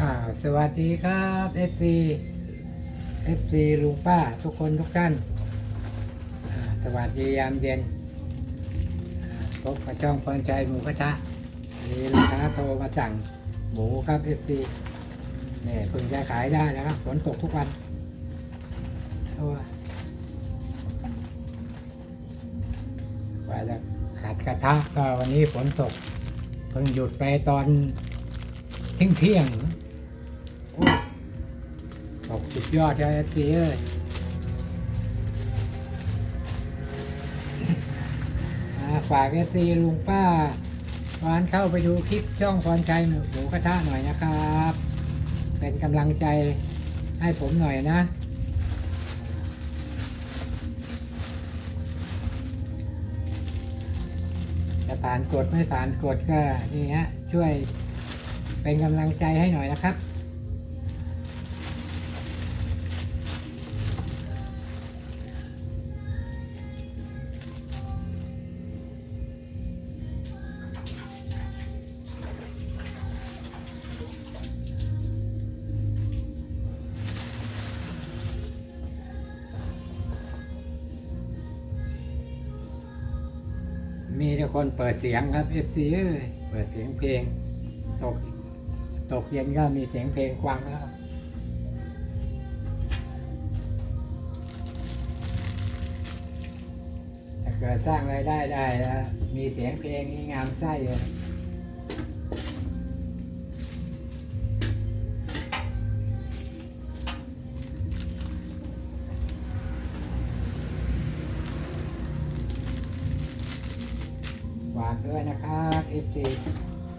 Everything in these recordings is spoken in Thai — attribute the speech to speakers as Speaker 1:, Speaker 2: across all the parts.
Speaker 1: อ่าสวัสดีครับ FC FC ลุงป้าทุกคนทุกท่านอ่าสวัสดียามเย็นอ่าพบกับจ้องพรใจหมูกระทะมีลูกค้าโทรมาสั่งหมูครับ FC เนี่ยเพิ่งจะขายได้แล้วครับฝนตกทุกวันโอ้ยกว่าจะขาดกระทะก็วันนี้ฝนตกเพิ่งหยุดไปตอนเที่ยงเที่ยงๆ สุดยอดเลยเอฟซีเอ้ยฝากเอฟซีลุงป้าตอนเข้าไปดูคลิปช่องพรชัยหมูหมูกระทะหน่อยนะครับ เป็นกำลังใจให้ผมหน่อยนะจะผ่านกดไม่ผ่านกดก็นี่ฮะช่วยเป็นกำลังใจให้หน่อยนะครับ มีทุกคนเปิดเสียงครับเอ้ยเปิดเสียงเพลง ตก ตกเย็นก็มีเสียงเพลงฟังแล้วถ้าเกิดสร้างรายได้ได้แล้วมีเสียงเพลงนี่งามไส้เลย ฝากด้วยนะครับเอฟซี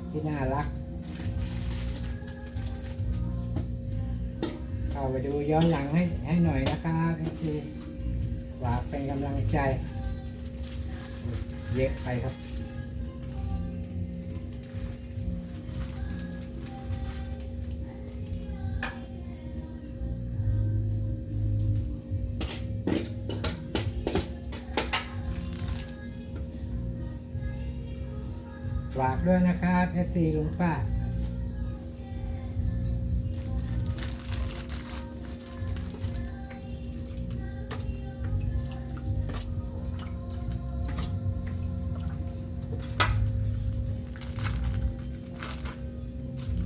Speaker 1: ที่น่ารัก เข้าไปดูย้อนหลังให้ให้หน่อยนะครับเอฟซีฝากเป็นกำลังใจ เยอะไปครับ ฝากด้วยนะครับเอฟซีลุงป้า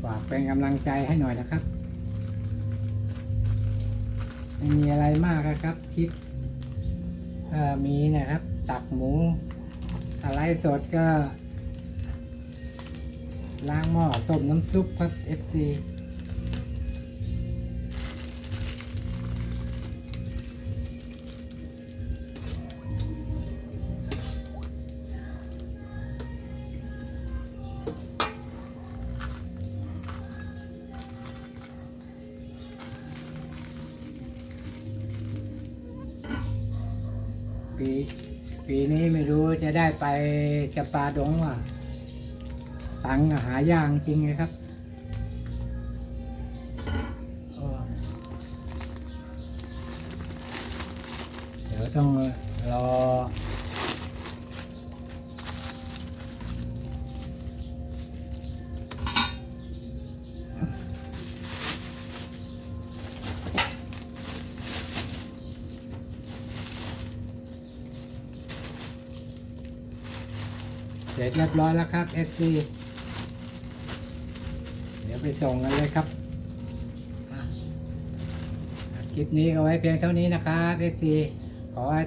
Speaker 1: ฝากเป็นกำลังใจให้หน่อยนะครับไม่มีอะไรมากนะครับคลิปมีนะครับ ตักหมูอะไรสดก็ ล้างหม้อต้มน้ำซุปครับ FC ปีปีนี้ไม่รู้จะได้ไปจะปาดงว่า ตังหายากจริงเลยครับเดี๋ยวต้องรอเสร็จเรียบร้อยแล้วครับ FC ดี๋ยวไปส่งกันเลยครับ คลิปนี้เอาไว้เพียงเท่านี้นะครับ FC ขอให้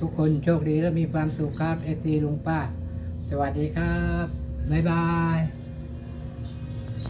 Speaker 1: ทุกคนโชคดีและมีความสุขครับเอซีลุงป้า สวัสดีครับ บ๊ายบาย